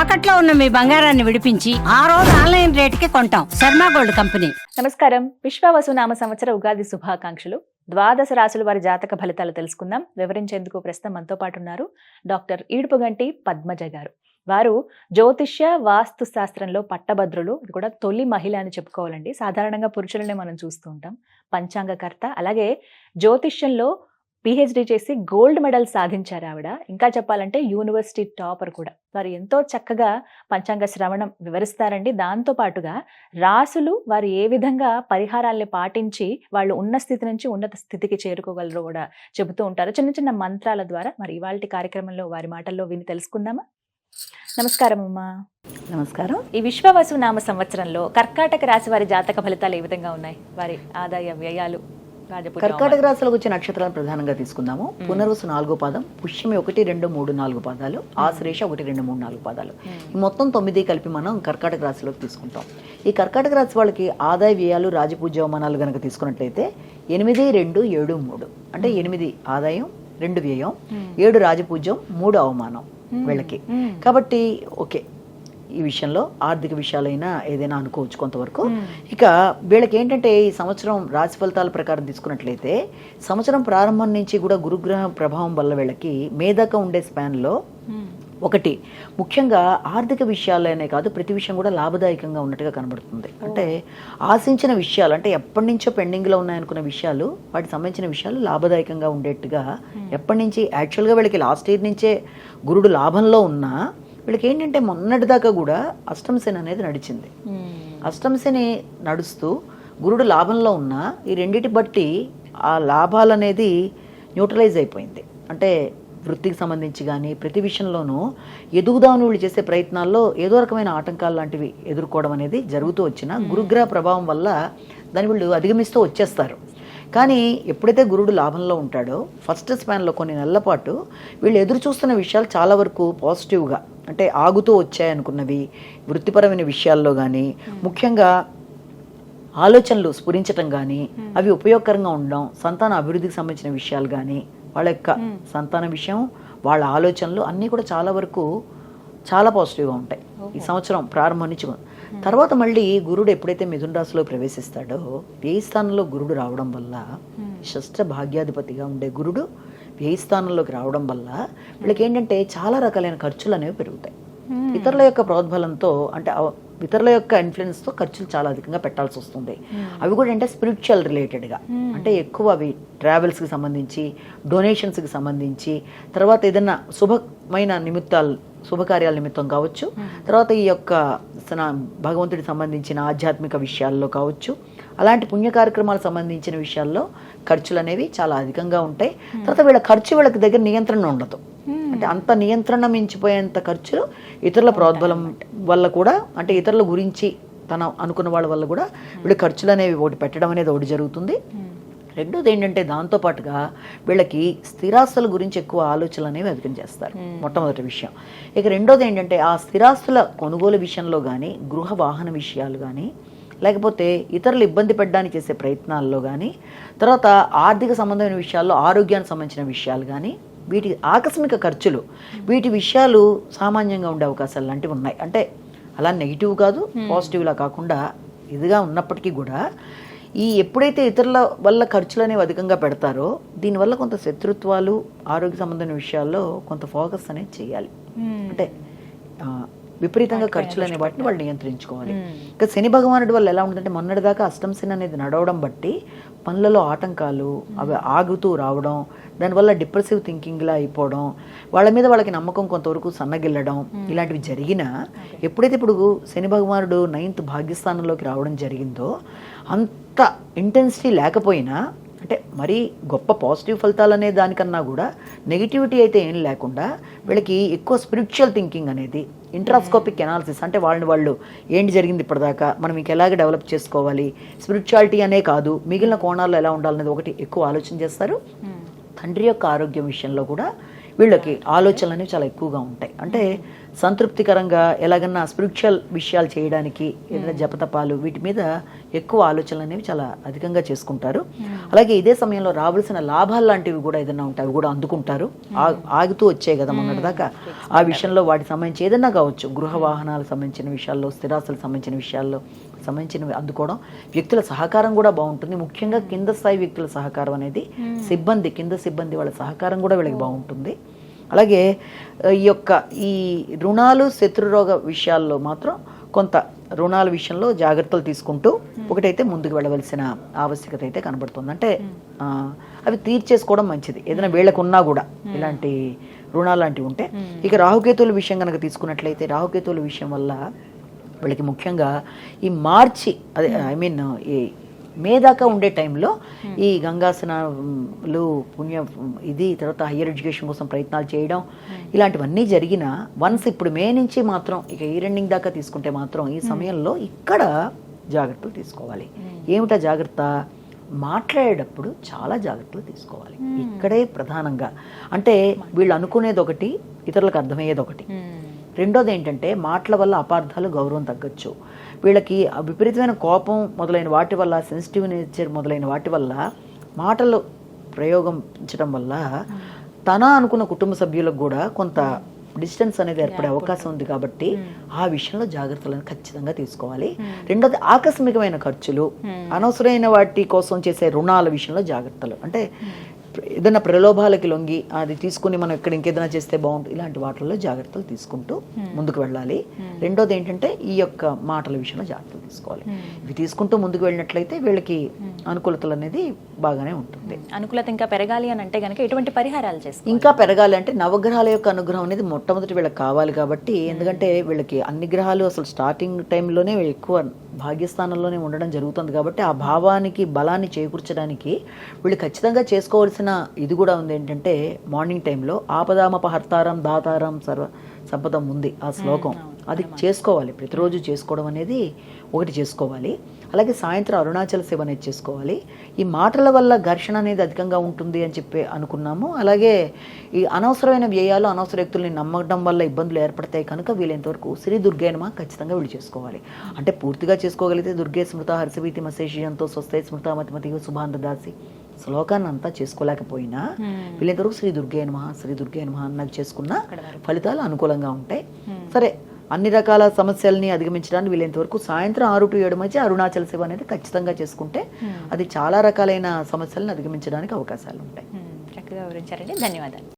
తాకట్లో ఉన్న మీ బంగారాన్ని విడిపించి ఆ రోజు ఆన్లైన్ రేటుకి కొంటాం. Sharma gold company. నమస్కారం. విశ్వవసు నామ సంవత్సర ఉగాది శుభాకాంక్షలు. ద్వాదశ రాశుల వారి జాతక ఫలితాలు తెలుసుకుందాం. వివరించేందుకు ప్రస్తుతం మనతో పాటు ఉన్నారు డాక్టర్ ఈడుపుగంటి పద్మజ గారు. వారు జ్యోతిష్య వాస్తు శాస్త్రంలో పట్టభద్రులు. ఇది కూడా తొలి మహిళ అని చెప్పుకోవాలండి. సాధారణంగా పురుషులనే మనం చూస్తూ ఉంటాం. పంచాంగకర్త. అలాగే జ్యోతిష్యంలో పిహెచ్డి చేసి గోల్డ్ మెడల్ సాధించారు ఆవిడ. ఇంకా చెప్పాలంటే యూనివర్సిటీ టాపర్ కూడా. వారు ఎంతో చక్కగా పంచాంగ శ్రవణం వివరిస్తారండి. దాంతో పాటుగా రాసులు వారు ఏ విధంగా పరిహారాల్ని పాటించి వాళ్ళు ఉన్న స్థితి నుంచి ఉన్నత స్థితికి చేరుకోగలరో కూడా చెబుతూ ఉంటారు. చిన్న చిన్న మంత్రాల ద్వారా మరి ఇవాళ కార్యక్రమంలో వారి మాటల్లో విని తెలుసుకుందామా? నమస్కారం అమ్మా. నమస్కారం. ఈ విశ్వవసు నామ సంవత్సరంలో కర్కాటక రాశి వారి జాతక ఫలితాలు ఏ విధంగా ఉన్నాయి? వారి ఆదాయ వ్యయాలు. కర్కాటక రాశులకు వచ్చే నక్షత్రాలను ప్రధానంగా తీసుకుందాము. పునర్వసు నాలుగో పాదం పుష్యమి ఒకటి రెండు మూడు నాలుగు పాదాలు ఆశ్లేష ఒకటి రెండు మూడు నాలుగు పాదాలు. ఈ మొత్తం తొమ్మిది కలిపి మనం కర్కాటక రాశిలోకి తీసుకుంటాం. ఈ కర్కాటక రాశి వాళ్ళకి ఆదాయ వ్యయాలు రాజపూజ అవమానాలు కనుక తీసుకున్నట్లయితే ఎనిమిది రెండు ఏడు మూడు. అంటే ఎనిమిది ఆదాయం రెండు వ్యయం ఏడు రాజపూజ్యం మూడు అవమానం వీళ్ళకి. కాబట్టి ఓకే. ఈ విషయంలో ఆర్థిక విషయాలైనా ఏదైనా అనుకోవచ్చు కొంతవరకు ఇక వీళ్ళకి ఏంటంటే ఈ సంవత్సరం రాశి ఫలితాల ప్రకారం తీసుకున్నట్లయితే సంవత్సరం ప్రారంభం నుంచి కూడా గురుగ్రహ ప్రభావం వల్ల వీళ్ళకి మేధక ఉండే స్పాన్లో ఒకటి. ముఖ్యంగా ఆర్థిక విషయాలనే కాదు ప్రతి విషయం కూడా లాభదాయకంగా ఉన్నట్టుగా కనబడుతుంది. అంటే ఆశించిన విషయాలు అంటే ఎప్పటి నుంచో పెండింగ్లో ఉన్నాయనుకున్న విషయాలు వాటికి సంబంధించిన విషయాలు లాభదాయకంగా ఉండేట్టుగా ఎప్పటి నుంచి యాక్చువల్గా వీళ్ళకి లాస్ట్ ఇయర్ నుంచే గురుడు లాభంలో ఉన్నా వీళ్ళకి ఏంటంటే మొన్నటిదాకా కూడా అష్టమ శని అనేది నడిచింది. అష్టమ శని నడుస్తూ గురుడు లాభంలో ఉన్న ఈ రెండిటి బట్టి ఆ లాభాలు అనేది న్యూట్రలైజ్ అయిపోయింది. అంటే వృత్తికి సంబంధించి కానీ ప్రతి విషయంలోనూ ఎదుగుదామని వీళ్ళు చేసే ప్రయత్నాల్లో ఏదో రకమైన ఆటంకాలు లాంటివి ఎదుర్కోవడం అనేది జరుగుతూ వచ్చిన గురుగ్రహ ప్రభావం వల్ల దాన్ని వీళ్ళు అధిగమిస్తూ వచ్చేస్తారు. కానీ ఎప్పుడైతే గురుడు లాభంలో ఉంటాడో ఫస్ట్ స్పాన్లో కొన్ని నెలల పాటు వీళ్ళు ఎదురు చూస్తున్న విషయాలు చాలా వరకు పాజిటివ్గా అంటే ఆగుతూ వచ్చాయనుకున్నవి వృత్తిపరమైన విషయాల్లో కానీ ముఖ్యంగా ఆలోచనలు స్ఫురించటం కానీ అవి ఉపయోగకరంగా ఉండడం సంతాన అభివృద్ధికి సంబంధించిన విషయాలు కానీ వాళ్ళ యొక్క సంతాన విషయం వాళ్ళ ఆలోచనలు అన్నీ కూడా చాలా వరకు చాలా పాజిటివ్గా ఉంటాయి. ఈ సంవత్సరం ప్రారంభం నుంచి. తర్వాత మళ్ళీ గురుడు ఎప్పుడైతే మిథున రాశిలో ప్రవేశిస్తాడో వ్యయ స్థానంలో గురుడు రావడం వల్ల షష్ఠ భాగ్యాధిపతిగా ఉండే గురుడు వ్యయ స్థానంలోకి రావడం వల్ల వీళ్ళకి ఏంటంటే చాలా రకాలైన ఖర్చులు అనేవి పెరుగుతాయి. ఇతరుల యొక్క ప్రోద్బలంతో అంటే ఇతరుల యొక్క ఇన్ఫ్లుయెన్స్తో ఖర్చులు చాలా అధికంగా పెట్టాల్సి వస్తుంది. అవి కూడా అంటే స్పిరిచువల్ రిలేటెడ్గా అంటే ఎక్కువ అవి ట్రావెల్స్కి సంబంధించి డొనేషన్స్కి సంబంధించి తర్వాత ఏదైనా శుభమైన నిమిత్తాలు శుభకార్యాల నిమిత్తం కావచ్చు. తర్వాత ఈ యొక్క భగవంతుడికి సంబంధించిన ఆధ్యాత్మిక విషయాల్లో కావచ్చు. అలాంటి పుణ్య కార్యక్రమాలకు సంబంధించిన విషయాల్లో ఖర్చులు అనేవి చాలా అధికంగా ఉంటాయి. తర్వాత వీళ్ళ ఖర్చు వీళ్ళకి దగ్గర నియంత్రణ ఉండదు. అంటే అంత నియంత్రణ మించిపోయేంత ఖర్చులు ఇతరుల ప్రోద్బలం వల్ల కూడా అంటే ఇతరుల గురించి తన అనుకున్న వాళ్ళ వల్ల కూడా వీళ్ళు ఖర్చులు అనేవి ఒకటి పెట్టడం అనేది ఒకటి జరుగుతుంది. రెండోది ఏంటంటే దాంతో పాటుగా వీళ్ళకి స్థిరాస్తుల గురించి ఎక్కువ ఆలోచనలు అనేవి అధికం చేస్తారు మొట్టమొదటి విషయం. ఇక రెండోది ఏంటంటే ఆ స్థిరాస్తుల కొనుగోలు విషయంలో కానీ గృహ వాహన విషయాలు కానీ లేకపోతే ఇతరులు ఇబ్బంది పెట్టడానికి చేసే ప్రయత్నాల్లో కానీ తర్వాత ఆర్థిక సంబంధమైన విషయాల్లో ఆరోగ్యానికి సంబంధించిన విషయాలు కానీ వీటి ఆకస్మిక ఖర్చులు వీటి విషయాలు సామాన్యంగా ఉండే అవకాశాలు లాంటివి ఉన్నాయి. అంటే అలా నెగిటివ్ కాదు పాజిటివ్లా కాకుండా ఇదిగా ఉన్నప్పటికీ కూడా ఈ ఎప్పుడైతే ఇతరుల వల్ల ఖర్చులు అనేవి అధికంగా పెడతారో దీనివల్ల కొంత శత్రుత్వాలు ఆరోగ్య సంబంధమైన విషయాల్లో కొంత ఫోకస్ అనేది చేయాలి. అంటే విపరీతంగా ఖర్చులు అనే వాటిని వాళ్ళు నియంత్రించుకోవాలి. ఇంకా శని భగవానుడి వల్ల ఎలా ఉంటుందంటే మొన్నటిదాకా అష్టం శని అనేది నడవడం బట్టి పనులలో ఆటంకాలు అవి ఆగుతూ రావడం దానివల్ల డిప్రెసివ్ థింకింగ్లా అయిపోవడం వాళ్ళ మీద వాళ్ళకి నమ్మకం కొంతవరకు సన్నగిల్లడం ఇలాంటివి జరిగినా ఎప్పుడైతే ఇప్పుడు శని భగవానుడు నైన్త్ భాగ్యస్థానంలోకి రావడం జరిగిందో అంత ఇంటెన్సిటీ లేకపోయినా అంటే మరీ గొప్ప పాజిటివ్ ఫలితాలు అనే దానికన్నా కూడా నెగిటివిటీ అయితే ఏం లేకుండా వీళ్ళకి ఎక్కువ స్పిరిచువల్ థింకింగ్ అనేది ఇంట్రాస్కోపిక్ ఎనాలిసిస్ అంటే వాళ్ళని వాళ్ళు ఏంటి జరిగింది ఇప్పటిదాకా మనం ఇంక ఎలాగ డెవలప్ చేసుకోవాలి స్పిరిచువాలిటీ అనే కాదు మిగిలిన కోణాల్లో ఎలా ఉండాలనేది ఒకటి ఎక్కువ ఆలోచన చేస్తారు. తండ్రి యొక్క ఆరోగ్యం విషయంలో కూడా వీళ్ళకి ఆలోచనలు అనేవి చాలా ఎక్కువగా ఉంటాయి. అంటే సంతృప్తికరంగా ఎలాగన్నా స్పిరిచువల్ విషయాలు చేయడానికి ఏదైనా జపతపాలు వీటి మీద ఎక్కువ ఆలోచనలు అనేవి చాలా అధికంగా చేసుకుంటారు. అలాగే ఇదే సమయంలో రావాల్సిన లాభాలు లాంటివి కూడా ఏదైనా ఉంటాయి అవి కూడా అందుకుంటారు. ఆ- ఆగుతూ వచ్చాయి కదా మొన్నటిదాకా ఆ విషయంలో వాటికి సంబంధించి ఏదైనా కావచ్చు. గృహ వాహనాలకు సంబంధించిన విషయాల్లో స్థిరాస్తులకు సంబంధించిన విషయాల్లో సంబంధించినవి అందుకోవడం. వ్యక్తుల సహకారం కూడా బాగుంటుంది. ముఖ్యంగా కింద స్థాయి వ్యక్తుల సహకారం అనేది సిబ్బంది కింద సిబ్బంది వాళ్ళ సహకారం కూడా వీళ్ళకి బాగుంటుంది. అలాగే ఈ యొక్క ఈ రుణాలు శత్రురోగ విషయాల్లో మాత్రం కొంత రుణాల విషయంలో జాగ్రత్తలు తీసుకుంటూ ఒకటైతే ముందుకు వెళ్ళవలసిన ఆవశ్యకత అయితే కనబడుతుంది. అంటే అవి తీర్చేసుకోవడం మంచిది. ఏదైనా వీళ్ళకు ఉన్నా కూడా ఇలాంటి రుణాలు లాంటివి ఉంటే ఇక రాహుకేతువుల విషయం కనుక తీసుకున్నట్లయితే రాహుకేతువుల విషయం వల్ల వీళ్ళకి ముఖ్యంగా ఈ మార్చి అదే ఐ మీన్ ఈ మే దాకా ఉండే టైంలో ఈ గంగా స్నానాలు పుణ్య ఇది తర్వాత హయ్యర్ ఎడ్యుకేషన్ కోసం ప్రయత్నాలు చేయడం ఇలాంటివన్నీ జరిగిన వన్స్ ఇప్పుడు మే నుంచి మాత్రం ఇక ఈ రెండింగ్ దాకా తీసుకుంటే మాత్రం ఈ సమయంలో ఇక్కడ జాగ్రత్తలు తీసుకోవాలి. ఏమిటా జాగ్రత్త? మాట్లాడేటప్పుడు చాలా జాగ్రత్తలు తీసుకోవాలి. ఇక్కడే ప్రధానంగా. అంటే వీళ్ళు అనుకునేది ఒకటి ఇతరులకు అర్థమయ్యేది ఒకటి రెండోది ఏంటంటే మాటల వల్ల అపార్థాలు గౌరవం తగ్గొచ్చు. వీళ్ళకి విపరీతమైన కోపం మొదలైన వాటి వల్ల సెన్సిటివ్ నేచర్ మొదలైన వాటి వల్ల మాటలు ప్రయోగించడం వల్ల తన అనుకున్న కుటుంబ సభ్యులకు కూడా కొంత డిస్టెన్స్ అనేది ఏర్పడే అవకాశం ఉంది కాబట్టి ఆ విషయంలో జాగ్రత్తలను ఖచ్చితంగా తీసుకోవాలి. రెండోది ఆకస్మికమైన ఖర్చులు. అనవసరమైన వాటి కోసం చేసే రుణాల విషయంలో జాగ్రత్తలు. అంటే ఏదైనా ప్రలోభాలకి లొంగి అది తీసుకుని మనం ఇక్కడ ఇంకేదైనా చేస్తే బాగుంటుంది ఇలాంటి వాటిల్లో జాగ్రత్తలు తీసుకుంటూ ముందుకు వెళ్ళాలి. రెండోది ఏంటంటే ఈ యొక్క మాటల విషయంలో జాగ్రత్తలు తీసుకోవాలి. ఇవి తీసుకుంటూ ముందుకు వెళ్ళినట్లయితే వీళ్ళకి అనుకూలతలు అనేది బాగానే ఉంటుంది. అనుకూలత ఇంకా పెరగాలి అని అంటే గనక ఎటువంటి పరిహారాలు చేసుకోవాలి? ఇంకా పెరగాలి అంటే నవగ్రహాల యొక్క అనుగ్రహం అనేది మొట్టమొదటి వీళ్ళకి కావాలి కాబట్టి ఎందుకంటే వీళ్ళకి అన్ని గ్రహాలు అసలు స్టార్టింగ్ టైంలోనే ఎక్కువ భాగ్యస్థానంలోనే ఉండడం జరుగుతుంది కాబట్టి ఆ భావానికి బలాన్ని చేకూర్చడానికి వీళ్ళు ఖచ్చితంగా చేసుకోవాల్సిన ఇది కూడా ఉంది ఏంటంటే మార్నింగ్ టైంలో ఆపదామపహర్తారం దాతారం సర్వ సంపదం ఉంది ఆ శ్లోకం. అది చేసుకోవాలి. ప్రతిరోజు చేసుకోవడం అనేది ఒకటి చేసుకోవాలి. అలాగే సాయంత్రం అరుణాచల సేవ అనేది చేసుకోవాలి. ఈ మాటల వల్ల ఘర్షణ అనేది అధికంగా ఉంటుంది అని చెప్పి అనుకున్నాము. అలాగే ఈ అనవసరమైన వ్యయాలు అనవసర వ్యక్తుల్ని నమ్మడం వల్ల ఇబ్బందులు ఏర్పడతాయి కనుక వీలైనంతవరకు శ్రీ దుర్గేనమా ఖచ్చితంగా వీళ్ళు చేసుకోవాలి. అంటే పూర్తిగా చేసుకోగలిగితే దుర్గే స్మృత హర్షవీతి మశేషియంతో స్వస్థ స్మృత మతిమతి శుభాంత దాసి. శ్లోకాన్ని అంతా చేసుకోలేకపోయినా వీళ్ళంతవరకు శ్రీ దుర్గే నమః శ్రీ దుర్గే నమః అన్నది చేసుకున్న ఫలితాలు అనుకూలంగా ఉంటాయి. సరే అన్ని రకాల సమస్యల్ని అధిగమించడానికి వీలైనంతవరకు సాయంత్రం ఆరు టు ఏడు మధ్య అరుణాచల సేవ అనేది ఖచ్చితంగా చేసుకుంటే అది చాలా రకాలైన సమస్యలను అధిగమించడానికి అవకాశాలు ఉంటాయి. చక్కగా వివరించారండి. ధన్యవాదాలు.